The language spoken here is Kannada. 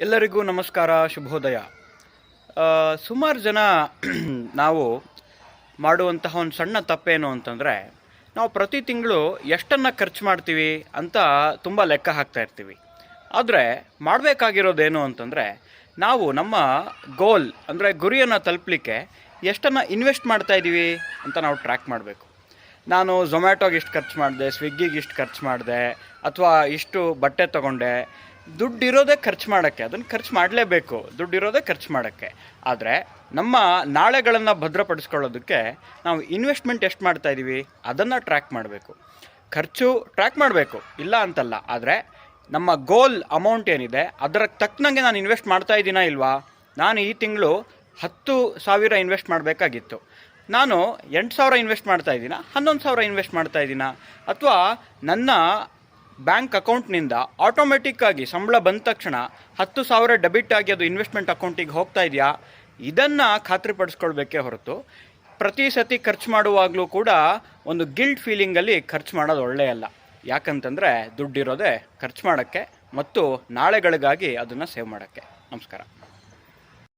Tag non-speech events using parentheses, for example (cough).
ಎಲ್ಲರಿಗೂ ನಮಸ್ಕಾರ, ಶುಭೋದಯ. ಸುಮಾರು ಜನ (clears throat) ನಾವು ಮಾಡುವಂತಹ ಒಂದು ಸಣ್ಣ ತಪ್ಪೇನು ಅಂತಂದರೆ, ನಾವು ಪ್ರತಿ ತಿಂಗಳು ಎಷ್ಟನ್ನು ಖರ್ಚು ಮಾಡ್ತೀವಿ ಅಂತ ತುಂಬ ಲೆಕ್ಕ ಹಾಕ್ತಾ ಇರ್ತೀವಿ. ಆದರೆ ಮಾಡಬೇಕಾಗಿರೋದೇನು ಅಂತಂದರೆ, ನಾವು ನಮ್ಮ ಗೋಲ್ ಅಂದರೆ ಗುರಿಯನ್ನು ತಲುಪಲಿಕ್ಕೆ ಎಷ್ಟನ್ನು ಇನ್ವೆಸ್ಟ್ ಮಾಡ್ತಾ ಇದ್ದೀವಿ ಅಂತ ನಾವು ಟ್ರ್ಯಾಕ್ ಮಾಡಬೇಕು. ನಾನು ಝೊಮ್ಯಾಟೋಗೆ ಇಷ್ಟು ಖರ್ಚು ಮಾಡಿದೆ ಸ್ವಿಗ್ಗಿಗೆ ಇಷ್ಟು ಖರ್ಚು ಮಾಡಿದೆ, ಅಥವಾ ಇಷ್ಟು ಬಟ್ಟೆ ತೊಗೊಂಡೆ ದುಡ್ಡಿರೋದೇ ಖರ್ಚು ಮಾಡೋಕ್ಕೆ, ಅದನ್ನು ಖರ್ಚು ಮಾಡಲೇಬೇಕು. ದುಡ್ಡಿರೋದೇ ಖರ್ಚು ಮಾಡೋಕ್ಕೆ. ಆದರೆ ನಮ್ಮ ನಾಳೆಗಳನ್ನು ಭದ್ರಪಡಿಸ್ಕೊಳ್ಳೋದಕ್ಕೆ ನಾವು ಇನ್ವೆಸ್ಟ್ಮೆಂಟ್ ಎಷ್ಟು ಮಾಡ್ತಾ ಇದ್ದೀವಿ ಅದನ್ನು ಟ್ರ್ಯಾಕ್ ಮಾಡಬೇಕು. ಖರ್ಚು ಟ್ರ್ಯಾಕ್ ಮಾಡಬೇಕು, ಇಲ್ಲ ಅಂತಲ್ಲ. ಆದರೆ ನಮ್ಮ ಗೋಲ್ ಅಮೌಂಟ್ ಏನಿದೆ ಅದರ ತಕ್ಕನಂಗೆ ನಾನು ಇನ್ವೆಸ್ಟ್ ಮಾಡ್ತಾ ಇದ್ದೀನಾ ಇಲ್ವಾ? ನಾನು ಈ ತಿಂಗಳು ಹತ್ತು ಸಾವಿರ ಇನ್ವೆಸ್ಟ್ ಮಾಡಬೇಕಾಗಿತ್ತು. ನಾನು ಎಂಟು ಸಾವಿರ ಇನ್ವೆಸ್ಟ್ ಮಾಡ್ತಾ ಇದ್ದೀನ ಹನ್ನೊಂದು ಸಾವಿರ ಇನ್ವೆಸ್ಟ್ ಮಾಡ್ತಾ ಇದ್ದೀನ ಅಥವಾ ನನ್ನ ಬ್ಯಾಂಕ್ ಅಕೌಂಟ್ನಿಂದ ಆಟೋಮೆಟಿಕ್ಕಾಗಿ ಸಂಬಳ ಬಂದ ತಕ್ಷಣ ಹತ್ತು ಸಾವಿರ ಡೆಬಿಟ್ ಆಗಿ ಅದು ಇನ್ವೆಸ್ಟ್ಮೆಂಟ್ ಅಕೌಂಟಿಗೆ ಹೋಗ್ತಾ ಇದೆಯಾ? ಇದನ್ನು ಖಾತ್ರಿಪಡಿಸ್ಕೊಳ್ಬೇಕೇ ಹೊರತು ಪ್ರತಿ ಸತಿ ಖರ್ಚು ಮಾಡುವಾಗಲೂ ಕೂಡ ಒಂದು ಗಿಲ್ಟ್ ಫೀಲಿಂಗಲ್ಲಿ ಖರ್ಚು ಮಾಡೋದು ಒಳ್ಳೆಯಲ್ಲ. ಯಾಕಂತಂದರೆ ದುಡ್ಡಿರೋದೇ ಖರ್ಚು ಮಾಡೋಕ್ಕೆ ಮತ್ತು ನಾಳೆಗಳಿಗಾಗಿ ಅದನ್ನು ಸೇವ್ ಮಾಡೋಕ್ಕೆ. ನಮಸ್ಕಾರ.